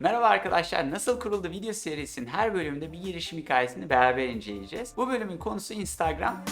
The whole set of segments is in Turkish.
Merhaba arkadaşlar, Nasıl Kuruldu video serisinin her bölümünde bir girişim hikayesini beraber inceleyeceğiz. Bu bölümün konusu Instagram.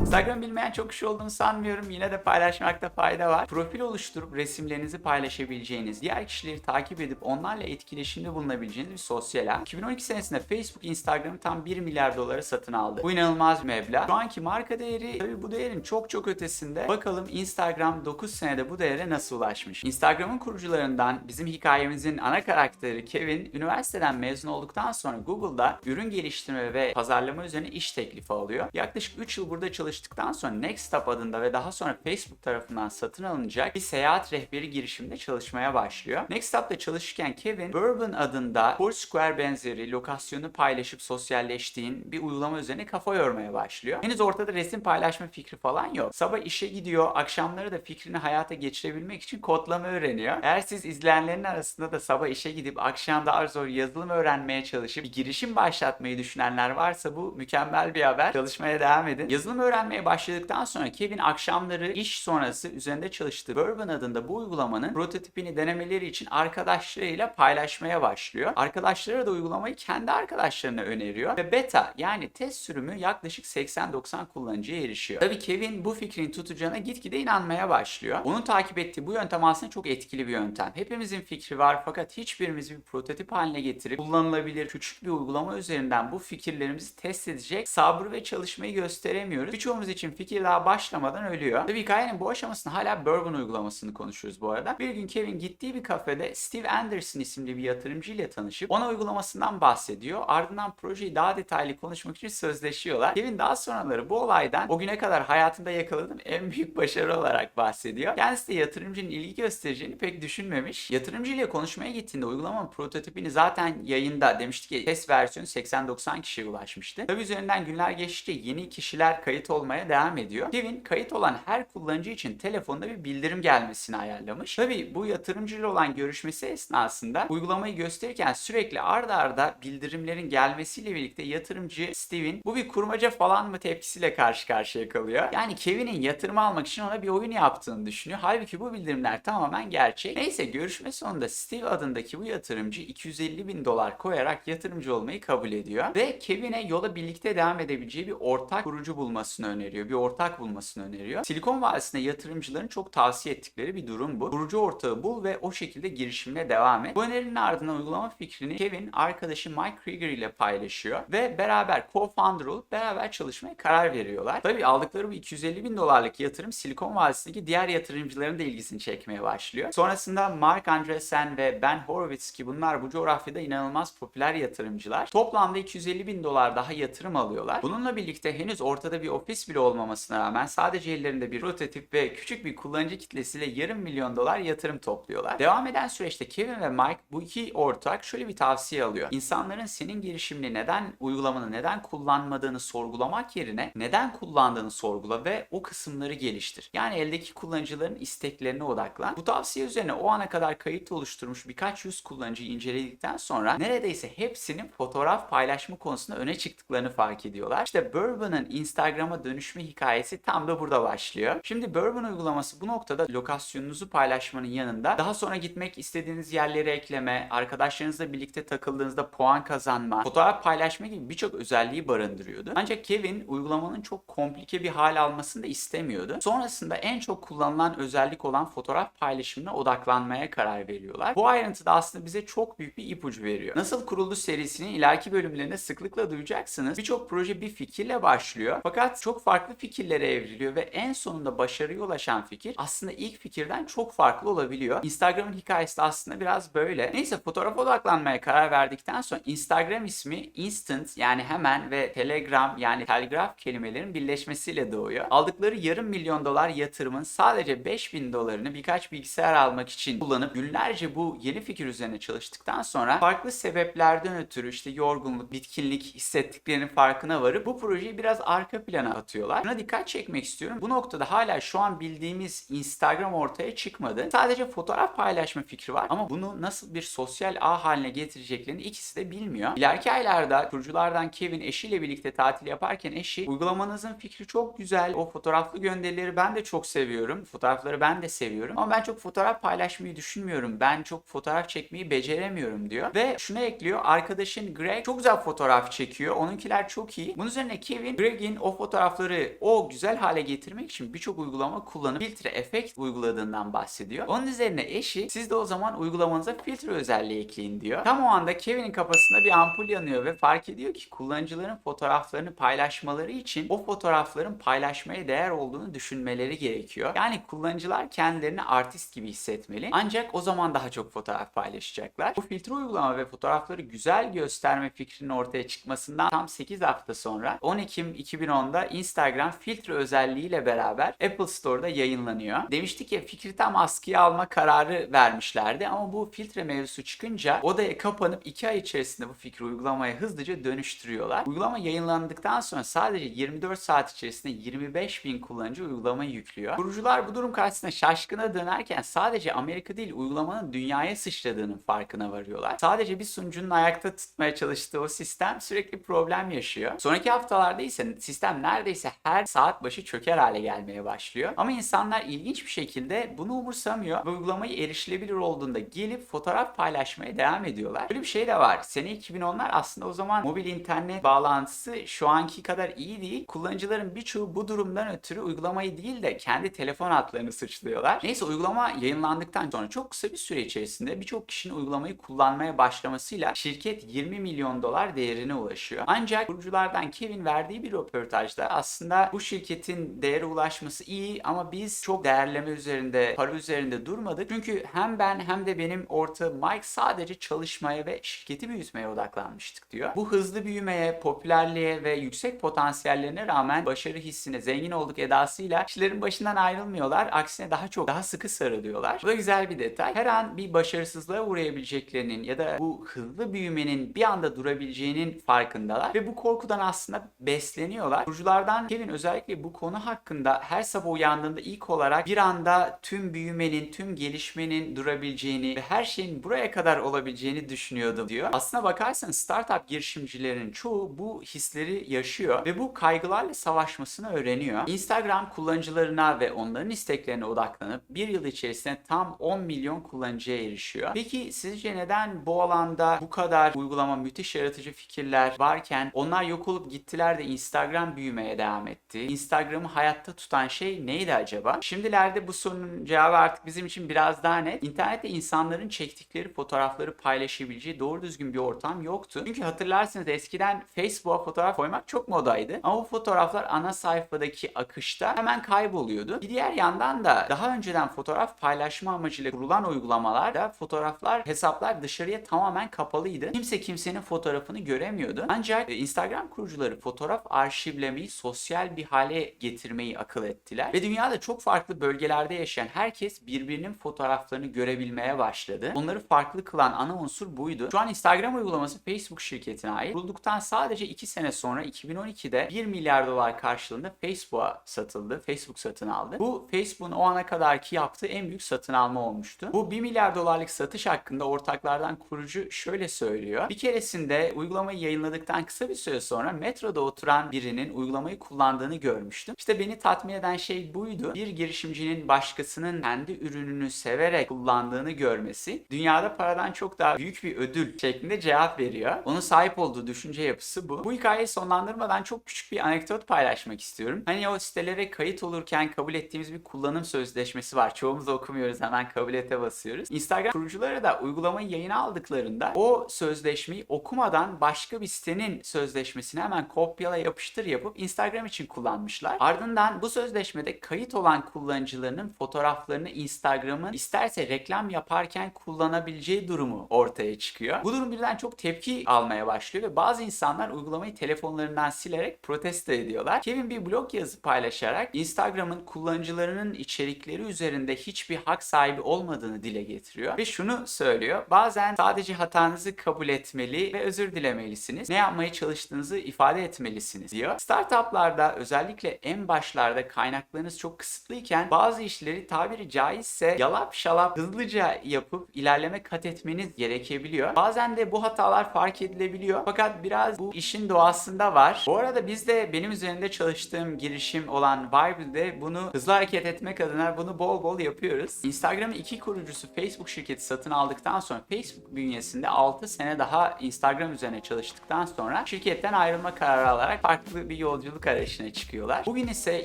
Instagram bilmeyen çok kişi olduğunu sanmıyorum. Yine de paylaşmakta fayda var. Profil oluşturup resimlerinizi paylaşabileceğiniz, diğer kişileri takip edip onlarla etkileşimde bulunabileceğiniz bir sosyal ağ. 2012 senesinde Facebook Instagram'ı tam 1 milyar dolara satın aldı. Bu inanılmaz bir meblağ. Şu anki marka değeri tabii bu değerin çok çok ötesinde. Bakalım Instagram 9 senede bu değere nasıl ulaşmış? Instagram'ın kurucularından bizim hikayemizin ana karakteri Kevin, üniversiteden mezun olduktan sonra Google'da ürün geliştirme ve pazarlama üzerine iş teklifi alıyor. Yaklaşık 3 yıl burada çalıştıktan sonra Next Stop adında ve daha sonra Facebook tarafından satın alınacak bir seyahat rehberi girişiminde çalışmaya başlıyor. Next Stop'ta çalışırken Kevin, Bourbon adında Foursquare benzeri lokasyonu paylaşıp sosyalleştiğin bir uygulama üzerine kafa yormaya başlıyor. Henüz ortada resim paylaşma fikri falan yok. Sabah işe gidiyor, akşamları da fikrini hayata geçirebilmek için kodlama öğreniyor. Eğer siz izleyenlerin arasında da sabah işe gidip akşam daha zor yazılım öğrenmeye çalışıp bir girişim başlatmayı düşünenler varsa bu mükemmel bir haber. Çalışmaya devam edin. Yazılım öğrenmeye başladıktan sonra Kevin akşamları iş sonrası üzerinde çalıştığı Bourbon adında bu uygulamanın prototipini denemeleri için arkadaşlarıyla paylaşmaya başlıyor. Arkadaşları da uygulamayı kendi arkadaşlarına öneriyor ve beta yani test sürümü yaklaşık 80-90 kullanıcıya erişiyor. Tabii Kevin bu fikrin tutacağına gitgide inanmaya başlıyor. Onun takip ettiği bu yöntem aslında çok etkili bir yöntem. Hepimizin fikri var fakat hiçbirimiz bir prototip haline getirip kullanılabilir küçük bir uygulama üzerinden bu fikirlerimizi test edecek sabrı ve çalışmayı gösteremiyoruz. Birçoğumuz için fikir daha başlamadan ölüyor. Tabii hikayenin bu aşamasında hala Bourbon uygulamasını konuşuyoruz bu arada. Bir gün Kevin gittiği bir kafede Steve Anderson isimli bir yatırımcı ile tanışıp ona uygulamasından bahsediyor. Ardından projeyi daha detaylı konuşmak için sözleşiyorlar. Kevin daha sonraları bu olaydan o güne kadar hayatında yakaladığım en büyük başarı olarak bahsediyor. Kendisi de yatırımcının ilgi göstereceğini pek düşünmemiş. Yatırımcı ile konuşmaya gittiğinde uygulamanın prototipini zaten yayında demişti ki test versiyonu 80-90 kişiye ulaşmıştı. Tabi üzerinden günler geçtikçe yeni kişiler kayıt olmaya devam ediyor. Kevin kayıt olan her kullanıcı için telefonda bir bildirim gelmesini ayarlamış. Tabi bu yatırımcıyla olan görüşmesi esnasında uygulamayı gösterirken sürekli arda arda bildirimlerin gelmesiyle birlikte yatırımcı Steve'in bu bir kurmaca falan mı tepkisiyle karşı karşıya kalıyor. Yani Kevin'in yatırım almak için ona bir oyun yaptığını düşünüyor. Halbuki bu bildirimler tamamen gerçek. Neyse görüşme sonunda Steve adındaki bu yatırımcı 250 bin dolar koyarak yatırımcı olmayı kabul ediyor. Ve Kevin'e yola birlikte devam edebileceği bir ortak kurucu bulmasını öneriyor. Bir ortak bulmasını öneriyor. Silikon Vadisi'nde yatırımcıların çok tavsiye ettikleri bir durum bu. Kurucu ortağı bul ve o şekilde girişimine devam et. Bu önerinin ardından uygulama fikrini Kevin arkadaşı Mike Krieger ile paylaşıyor ve beraber co-founder olup beraber çalışmaya karar veriyorlar. Tabii aldıkları bu 250 bin dolarlık yatırım Silikon Vadisi'ndeki diğer yatırımcıların da ilgisini çekmeye başlıyor. Sonrasında Mark Andreessen ve Ben Horowitz ki bunlar bu coğrafyada inanılmaz popüler yatırımcılar. Toplamda 250 bin dolar daha yatırım alıyorlar. Bununla birlikte henüz ortada bir ofis bile olmamasına rağmen sadece ellerinde bir prototip ve küçük bir kullanıcı kitlesiyle yarım milyon dolar yatırım topluyorlar. Devam eden süreçte Kevin ve Mike bu iki ortak şöyle bir tavsiye alıyor. İnsanların senin girişimini neden uygulamanı neden kullanmadığını sorgulamak yerine neden kullandığını sorgula ve o kısımları geliştir. Yani eldeki kullanıcıların isteklerine odaklan. Bu tavsiye üzerine o ana kadar kayıt oluşturmuş birkaç yüz kullanıcıyı inceledikten sonra neredeyse hepsinin fotoğraf paylaşma konusunda öne çıktıklarını fark ediyorlar. İşte Bourbon'ın Instagram'a dönüşme hikayesi tam da burada başlıyor. Şimdi Bourbon uygulaması bu noktada lokasyonunuzu paylaşmanın yanında daha sonra gitmek istediğiniz yerleri ekleme, arkadaşlarınızla birlikte takıldığınızda puan kazanma, fotoğraf paylaşma gibi birçok özelliği barındırıyordu. Ancak Kevin uygulamanın çok komplike bir hal almasını da istemiyordu. Sonrasında en çok kullanılan özellik olan fotoğraf paylaşımına odaklanmaya karar veriyorlar. Bu ayrıntı da aslında bize çok büyük bir ipucu veriyor. Nasıl kuruldu serisinin ileriki bölümlerinde sıklıkla duyacaksınız. Birçok proje bir fikirle başlıyor. Fakat çok farklı fikirlere evriliyor ve en sonunda başarıya ulaşan fikir aslında ilk fikirden çok farklı olabiliyor. Instagram'ın hikayesi de aslında biraz böyle. Neyse fotoğrafa odaklanmaya karar verdikten sonra Instagram ismi instant yani hemen ve Telegram yani telgraf kelimelerin birleşmesiyle doğuyor. Aldıkları yarım milyon dolar yatırımın sadece 5000 dolarını birkaç bilgisayar almak için kullanıp günlerce bu yeni fikir üzerine çalıştıktan sonra farklı sebeplerden ötürü işte yorgunluk, bitkinlik hissettiklerinin farkına varıp bu projeyi biraz arka plana atıyorlar. Buna dikkat çekmek istiyorum. Bu noktada hala şu an bildiğimiz Instagram ortaya çıkmadı. Sadece fotoğraf paylaşma fikri var ama bunu nasıl bir sosyal ağ haline getireceklerini ikisi de bilmiyor. İleriki aylarda kuruculardan Kevin eşiyle birlikte tatil yaparken eşi uygulamanızın fikri çok güzel. O fotoğraflı gönderileri ben de çok seviyorum. Fotoğrafları ben de seviyorum. Ama ben çok fotoğraf paylaşmayı düşünmüyorum. Ben çok fotoğraf çekmeyi beceremiyorum diyor. Ve şunu ekliyor. Arkadaşın Greg çok güzel fotoğraf çekiyor. Onunkiler çok iyi. Bunun üzerine Kevin Greg'in o fotoğrafları o güzel hale getirmek için birçok uygulama kullanıp filtre efekt uyguladığından bahsediyor. Onun üzerine eşi siz de o zaman uygulamanıza filtre özelliği ekleyin diyor. Tam o anda Kevin'in kafasında bir ampul yanıyor ve fark ediyor ki kullanıcıların fotoğraflarını paylaşmaları için o fotoğrafların paylaşmaya değer olduğunu düşünmeleri gerekiyor. Yani kullanıcılar kendilerini artist gibi hissetmeli. Ancak o zaman daha çok fotoğraf paylaşacaklar. Bu filtre uygulama ve fotoğrafları güzel gösterme fikrinin ortaya çıkmasından tam 8 hafta sonra 10 Ekim 2010'da Instagram filtre özelliğiyle beraber Apple Store'da yayınlanıyor. Demiştik ya fikri tam askıya alma kararı vermişlerdi ama bu filtre mevzusu çıkınca odaya kapanıp 2 ay içerisinde bu fikri uygulamaya hızlıca dönüştürüyorlar. Uygulama yayınlandıktan sonra sadece 24 saat içerisinde 25 bin kullanıcı uygulamayı yüklüyor. Kurucular bu durum karşısında şaşkına dönerken sadece Amerika değil uygulamanın dünyaya sıçradığının farkına varıyorlar. Sadece bir sunucunun ayakta tutmaya çalıştığı o sistem sürekli problem yaşıyor. Sonraki haftalarda ise sistem neredeyse her saat başı çöker hale gelmeye başlıyor. Ama insanlar ilginç bir şekilde bunu umursamıyor ve uygulamayı erişilebilir olduğunda gelip fotoğraf paylaşmaya devam ediyorlar. Böyle bir şey de var. Sene 2010'lar aslında o zaman mobil internet bağlantısı şu anki kadar iyi değil. Kullanıcıların birçoğu bu durumdan ötürü uygulamayı değil de kendi telefon hatlarını suçluyorlar. Neyse uygulama yayınlandıktan sonra çok kısa bir süre içerisinde birçok kişinin uygulamayı kullanmaya başlamasıyla şirket 20 milyon dolar değerine ulaşıyor. Ancak kuruculardan Kevin verdiği bir röportajda aslında bu şirketin değere ulaşması iyi ama biz çok değerleme üzerinde, para üzerinde durmadık. Çünkü hem ben hem de benim orta Mike sadece çalışmaya ve şirketi büyütmeye odaklanmıştık diyor. Bu hızlı büyümeye, popülerliğe ve yüksek potansiyellerine rağmen başarı hissine, zengin olduk edasıyla kişilerin başından ayrılmıyorlar. Aksine daha çok, daha sıkı sarılıyorlar. Bu da güzel bir detay. Her an bir başarısızlığa uğrayabileceklerinin ya da bu hızlı büyümenin bir anda durabileceğinin farkındalar ve bu korkudan aslında besleniyorlar. Kuruculardan Kevin özellikle bu konu hakkında her sabah uyandığında ilk olarak bir anda tüm büyümenin, tüm gelişmenin durabileceğini ve her şeyin buraya kadar olabileceğini düşünüyordum diyor. Aslına bakarsan startup girişimcilerin çoğu bu hisleri yaşıyor ve bu kaygılarla savaşmasını öğreniyor. Instagram kullanıcılarına ve onların isteklerine odaklanıp bir yıl içerisinde tam 10 milyon kullanıcıya erişiyor. Peki sizce neden bu alanda bu kadar uygulama müthiş yaratıcı fikirler varken onlar yok olup gittiler de Instagram büyümeye devam etti? Instagram'ı hayatta tutan şey neydi acaba? Şimdilerde bu sorunun cevabı artık bizim için biraz daha net. İnternette insanların çektikleri fotoğrafları paylaşabileceği doğru düzgün bir ortam yoktu. Çünkü hatırlarsınız eskiden Facebook'a fotoğraf koymak çok modaydı. Ama bu fotoğraflar ana sayfadaki akışta hemen kayboluyordu. Bir diğer yandan da daha önceden fotoğraf paylaşma amacıyla kurulan uygulamalarda fotoğraflar, hesaplar dışarıya tamamen kapalıydı. Kimse kimsenin fotoğrafını göremiyordu. Ancak e, Instagram kurucuları fotoğraf arşivlemeyi sosyal bir hale getirmeyi akıl ettiler. Ve dünyada çok farklı bölgelerde yaşayan herkes birbirinin fotoğraflarını görebilmeye başladı. Onları farklı kılan ana unsur buydu. Şu an Instagram uygulaması Facebook şirketine ait. Kurulduktan sadece 2 sene sonra 2012'de 1 milyar dolar karşılığında Facebook'a satıldı. Facebook satın aldı. Bu Facebook'un o ana kadarki yaptığı en büyük satın alma olmuştu. Bu 1 milyar dolarlık satış hakkında ortaklardan kurucu şöyle söylüyor. Bir keresinde uygulamayı yayınladıktan kısa bir süre sonra metroda oturan birinin uygulamayı kullandığını görmüştüm. İşte beni tatmin eden şey buydu. Bir girişimcinin başkasının kendi ürününü severek kullandığını görmesi dünyada paradan çok daha büyük bir ödül şeklinde cevap veriyor. Onun sahip olduğu düşünce yapısı bu. Bu hikayeyi sonlandırmadan çok küçük bir anekdot paylaşmak istiyorum. Hani o sitelere kayıt olurken kabul ettiğimiz bir kullanım sözleşmesi var. Çoğumuz okumuyoruz hemen kabul ete basıyoruz. Instagram kurucuları da uygulamayı yayına aldıklarında o sözleşmeyi okumadan başka bir sitenin sözleşmesini hemen kopyala yapıştır yapıp Instagram için kullanmışlar. Ardından bu sözleşmede kayıt olan kullanıcılarının fotoğraflarını Instagram'ın isterse reklam yaparken kullanabileceği durumu ortaya çıkıyor. Bu durum birden çok tepki almaya başlıyor ve bazı insanlar uygulamayı telefonlarından silerek protesto ediyorlar. Kevin bir blog yazı paylaşarak Instagram'ın kullanıcılarının içerikleri üzerinde hiçbir hak sahibi olmadığını dile getiriyor ve şunu söylüyor. Bazen sadece hatanızı kabul etmeli ve özür dilemelisiniz. Ne yapmaya çalıştığınızı ifade etmelisiniz diyor. Startup etaplarda özellikle en başlarda kaynaklarınız çok kısıtlıyken bazı işleri tabiri caizse yalap şalap hızlıca yapıp ilerleme kat etmeniz gerekebiliyor. Bazen de bu hatalar fark edilebiliyor. Fakat biraz bu işin doğasında var. Bu arada biz de benim üzerinde çalıştığım girişim olan Vibe'de bunu hızlı hareket etmek adına bunu bol bol yapıyoruz. Instagram'ın iki kurucusu Facebook şirketi satın aldıktan sonra Facebook bünyesinde 6 sene daha Instagram üzerine çalıştıktan sonra şirketten ayrılma kararı alarak farklı bir yolculuk arayışına çıkıyorlar. Bugün ise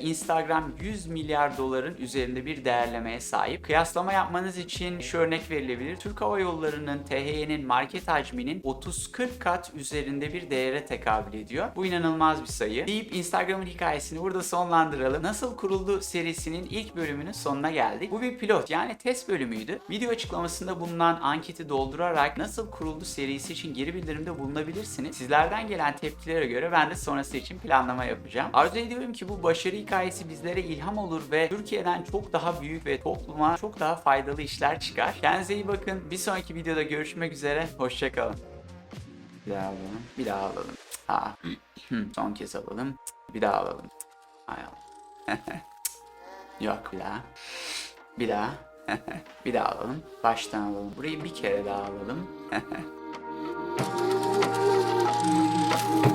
Instagram 100 milyar doların üzerinde bir değerlemeye sahip. Kıyaslama yapmanız için şu örnek verilebilir. Türk Hava Yolları'nın THY'nin market hacminin 30-40 kat üzerinde bir değere tekabül ediyor. Bu inanılmaz bir sayı. Deyip Instagram'ın hikayesini burada sonlandıralım. Nasıl kuruldu serisinin ilk bölümünün sonuna geldik. Bu bir pilot yani test bölümüydü. Video açıklamasında bulunan anketi doldurarak nasıl kuruldu serisi için geri bildirimde bulunabilirsiniz. Sizlerden gelen tepkilere göre ben de sonrası için planlama yapacağım. Arzu ediyorum ki bu başarı hikayesi bizlere ilham olur ve Türkiye'den çok daha büyük ve topluma çok daha faydalı işler çıkar. Kendinize iyi bakın. Bir sonraki videoda görüşmek üzere. Hoşçakalın. Bir daha alalım. Bir daha alalım. Ha. Son kez alalım. Bir daha alalım. Hay. Yok bir daha. Bir daha. bir daha alalım. Baştan alalım. Burayı bir kere daha alalım.